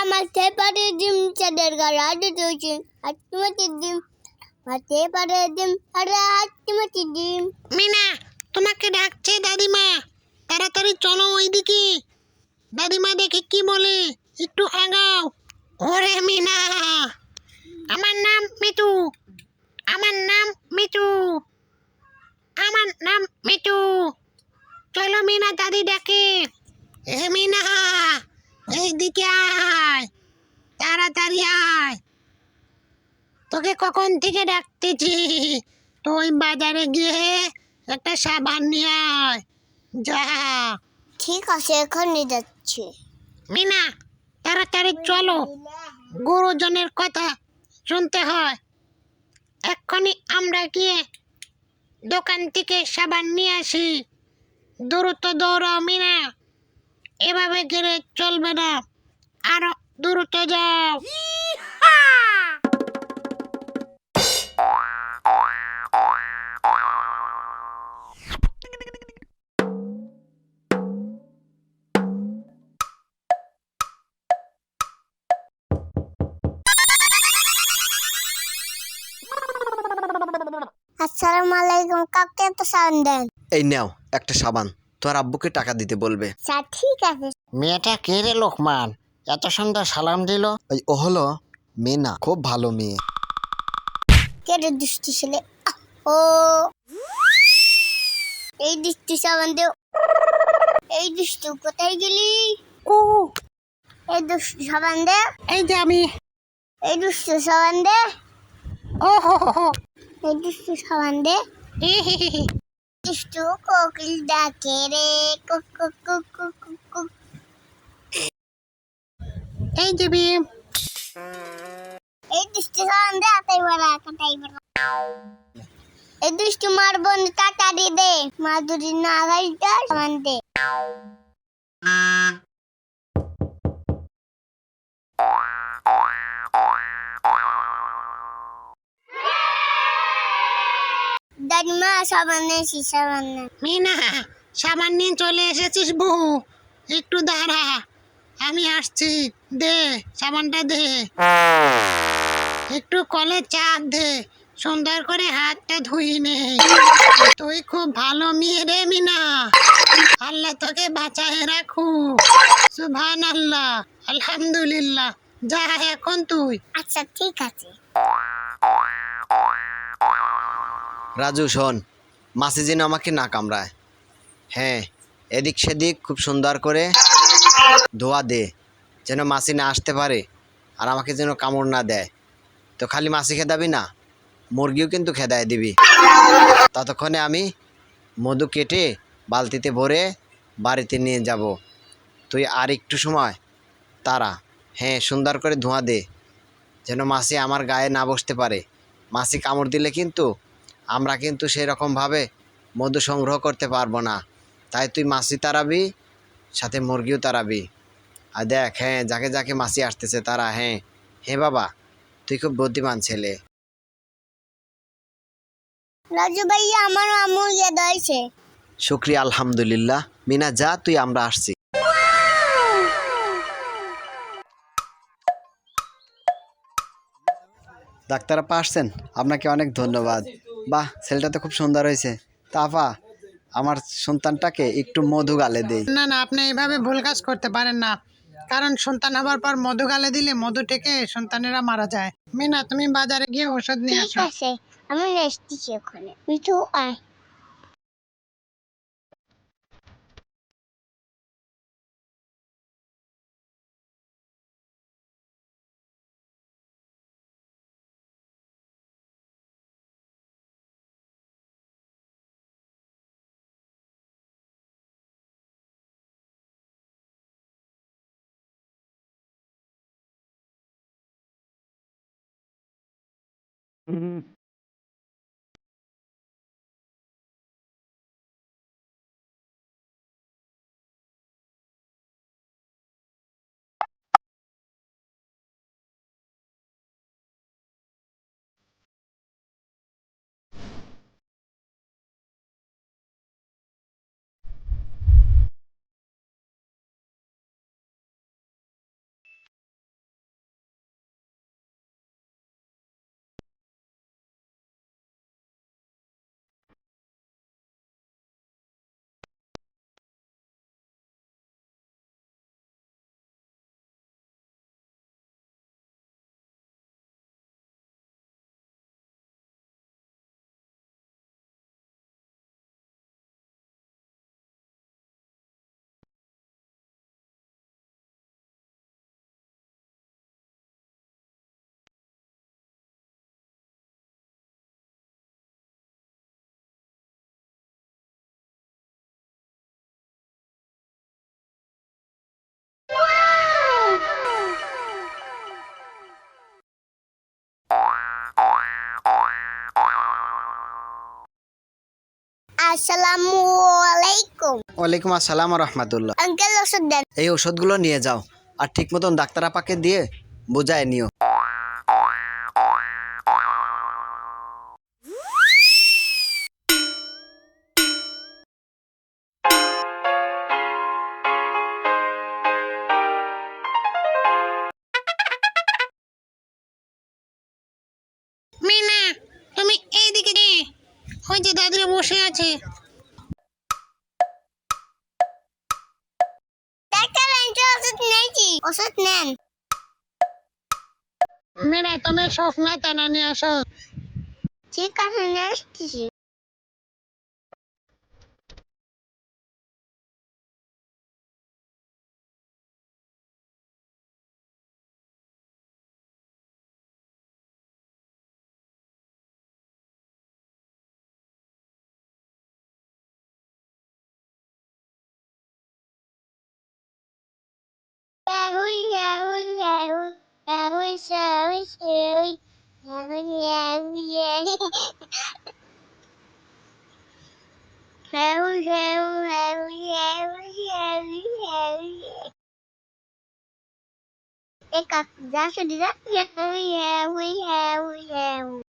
আমার সেপারে ডিম চাদের গাড়া দিতেছে হাতিমাটি ডিম মাঠে পারে ডিম আরে হাতিমাটি ডিম। মিনা, তোমাকে ডাকছে দাদিমা। তাড়াতাড়ি চলো ওইদিকে। দাদিমা দেখে কি বলে? একটু আগাও। ওরে মিনা, আমার নাম মিটু আমার নাম মিটু আমার নাম মিটু চলো মিনা দাদি ডাকে। এ মিনা এইদিকে আয় তাড়াতাড়ি আয়। তোকে কখন থেকে ডাকতেছি? তুই বাজারে গিয়ে একটা সাবান নিয়ে আয়। যা। ঠিক আছে এখনই যাচ্ছি। মিনা তাড়াতাড়ি চলো। গুরুজনের কথা শুনতে হয়। এক্ষুনি আমরা গিয়ে দোকান থেকে সাবান নিয়ে আসি। দ্রুত দৌড়াও মিনা। এভাবে গেলে চলবে না। আরও দ্রুত যাও। আসসালামু আলাইকুম কাকে এত সাউন্ড দেন। এই নাও একটা সাবান। তোর আব্বুকে টাকা দিতে বলবে। আচ্ছা ঠিক আছে। মেয়েটা কে রে লোকমান? এত সুন্দর সালাম দিল। ওই ও হলো মেয়ে না খুব ভালো মেয়ে। কে রে দুষ্টু ছেলে? আহ, ও। এই দুষ্টু সাবান দে। এই দুষ্টু কোথায় গেলি? কু। এই দুষ্টু সাবান দে। এই যে আমি। এই দুষ্টু সাবান দে। ও হো হো হো। এই দুষ্টু হি। দুষ্টু কোকিল ডাকে রে। এই যে ভীম এই দুষ্টু সাবান দে আতাই বড়া কাটাই বড়া এই দুষ্টু মার বোন তাড়াতাড়ি দে মাধুরী না গাইটা সাবান মিনা নিয়ে চলে এসেছিস বউ। একটু দাঁড়া আমি আসছি। দে সাবানটা দে। একটু কলে চাপ দে সুন্দর করে হাতটা ধুই নে। তুই খুব ভালো মেয়ে রে মিনা। আল্লাহ তোকে বাঁচায় রাখু সুভান আল্লাহ আলহামদুলিল্লাহ। যা এখন তুই। আচ্ছা ঠিক আছে। রাজু, শোন, মাসি যেন আমাকে না কামড়ায়। হ্যাঁ এদিক সেদিক খুব সুন্দর করে ধোয়া দে, যেন মাসি না আসতে পারে আর আমাকে যেন কামড় না দেয়। তো খালি মাসি খেদাবি না, মুরগিও কিন্তু খেদায় দিবি। ততক্ষণে আমি মধু কেটে বালতিতে ভরে বাড়িতে নিয়ে যাব। তুই আর একটু সময় তারা হ্যাঁ সুন্দর করে ধোঁয়া দে, যেন মাসি আমার গায়ে না বসতে পারে। মাসি কামড় দিলে কিন্তু আমরা কিন্তু সেই রকমভাবে মধু সংগ্রহ করতে পারব না। তাই তুই মাসি তাড়াবি সাথে মুরগিও তাড়াবি। আর দেখ হ্যাঁ যাকে যাকে মাসি আসতেছে তারা হ্যাঁ। হ্যাঁ বাবা তুই খুব বুদ্ধিমান ছেলে। রাজু ভাইয়া আমার আমু ইয়ে দইছে শুক্রিয়া আলহামদুলিল্লাহ। মিনা যা তুই আমরা আসছি। ডাক্তার আপা আসছেন? আপনাকে অনেক ধন্যবাদ। বাহ ছেলেটা তো খুব সুন্দর হয়েছে। তাফা আমার সন্তানটাকে একটু মধু গালে দেই। না না আপনি এইভাবে ভুল কাজ করতে পারেন না। কারণ সন্তান হবার পর মধু গালে দিলে মধু থেকে সন্তানেরা মারা যায়। মিনা তুমি বাজারে গিয়ে ওষুধ নিয়ে আসো। আমি আসতেছি ওখানে তো আয়। Mm-hmm. আসসালামু আলাইকুম ওয়ালাইকুম আসসালাম রহমতুল্লাহ আঙ্কেল ওষুধ দেন। এই ওষুধগুলো নিয়ে যাও আর ঠিক মতন ডাক্তার আপাকে দিয়ে বোঝায় নিও। বসে আছে। ডাক্তার ওষুধ নিয়েছি। ওষুধ নেন। মিনা তুমি স্বপ্না টানা নিয়ে আসো। ঠিক আছে নিয়ে আসতেছি i off, I a disaster. We have, we have, we have.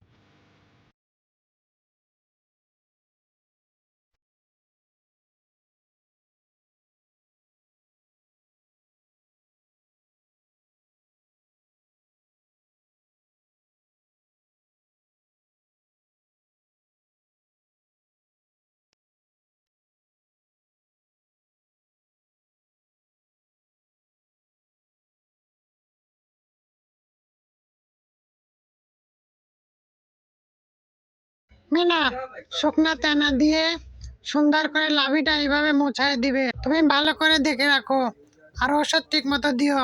Mina শুকনা তেনা দিয়ে সুন্দর করে লাভিটা এইভাবে মোছায় দিবে। তুমি ভালো করে দেখে রাখো, আর ওষুধ ঠিক মতো দিও।